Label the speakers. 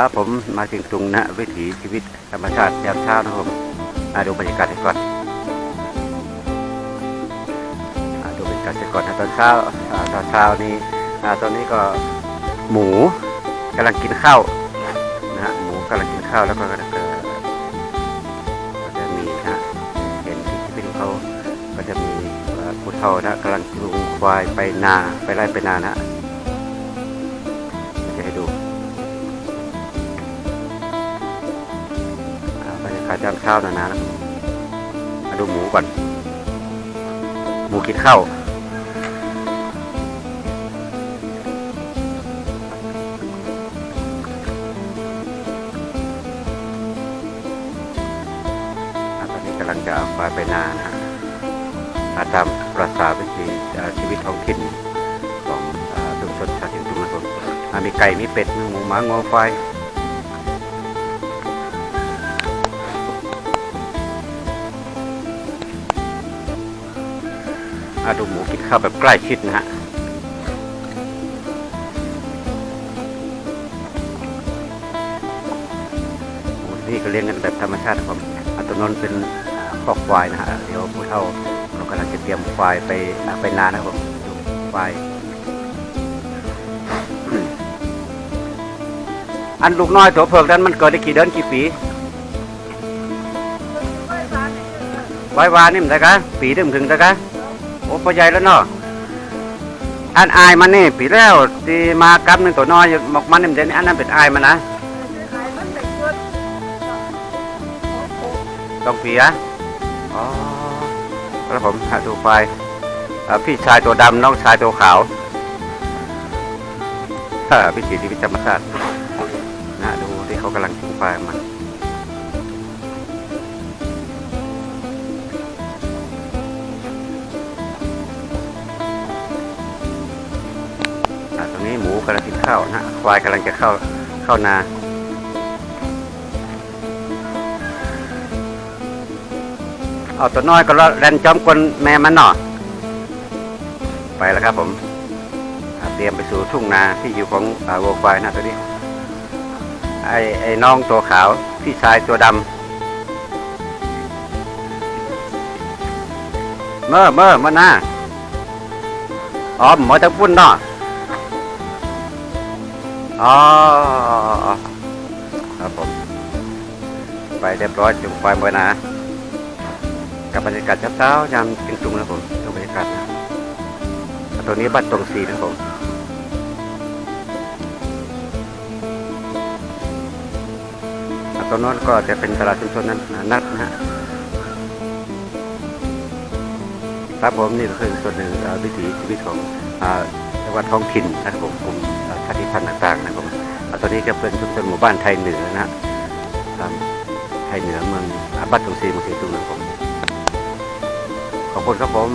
Speaker 1: ครับผมมาถึงตรงนะวิถีชีวิตธรรมชาติยามเช้านะครับผมมาดูบรรยากาศกันก่อนอ่าดูบรรยากาศกันก่อนนะตอนเช้าตอนเช้านี้ตอนนี้ก็หมูกำลังกินข้าวนะฮะหมูกำลังกินข้าวแล้วก็กำลังก็จะมีนะเห็นที่ชีวิตของเขาก็จะมีผู้เฒ่านะกำลังจูงควายไปนาไปไล่ไปนานะ อ่าบรยากาศยามเช้าหนาๆนะมาดูหมูก่อน หมูกินข้าวอ่าตอนนี้กำลังจะเอาควายไปนานะอาตามประสาวิถีชีวิตท้องถิ่นของชุมชนชาติตุงนะครับมีไก่มีเป็ดมีหมูหมางอควาย อาดูหมูกินข้าวแบบใกล้ชิดนะฮะหมูที่นี่ก็เลี้ยงกันแบบธรรมชาติครับอันตวนนนเป็นอ่าคอกควายนะฮะเดี๋ยวผู้เฒ่าเรากำลังจะเตรียมควายไปอ่าไปนานนะครับผมดูควายอันลูกน้อยตัวเผือกนั้นมันเกิดได้กี่เดือนกี่ปีไว้วานี่มันได้กะปีถึงถึงได้กะ โอ้พอใหญ่แล้วเนาะอันอายมันนี่ปีแล้วที่มากับหนึ่งตัวน้อยหมกมันนี่เด่นอันนั้นเป็นอายมันนะต้องปีอะอ๋อแล้วผมหาดูไฟพี่ชายตัวดำน้องชายตัวขาวฮ่าวิถีชีวิตธรรมชาตินะดูที่เขากำลังจูไฟมัน อ่าตรงนี้หมูกำลังกินข้าวนะฮะควายกำลังจะเข้าเข้านาเอาตัวน้อยก็แล่นจอมกลแม่มันหน่อไปแล้วครับผมเตรียมไปสู่ทุ่งนาที่อยู่ของอาวัวควายนะตัวนี้ ไอ้ไอ้น้องตัวขาวพี่ชายตัวดำเมื่อเมื่อเมื่อหน้าอ๋อหมอตะพุ่นเนาะ อ๋อครับผม ไปเรียบร้อยจุงไฟเมื่อนะกับบรรยากาศเช้าๆยามกินจุงนะผมดูบรรยากาศนะตัวนี้บ้านตรงสีนะผมตรงนั้นก็จะเป็นตลาดชุมชนนั้นนัดนะฮะครับผมนี่ก็คือส่วนหนึ่งวิถีชีวิตของจังหวัดท้องถิ่นนะครับผมกลุ่ม ชาติพันธุ์ต่างๆนะครับผมตอนนี้ก็เป็นชุมชนหมู่บ้านไทยเหนือนะครับไทยเหนือเมืองอับบ้านตรงซีเมืองสีตุงนะครับผมขอบคุณครับผม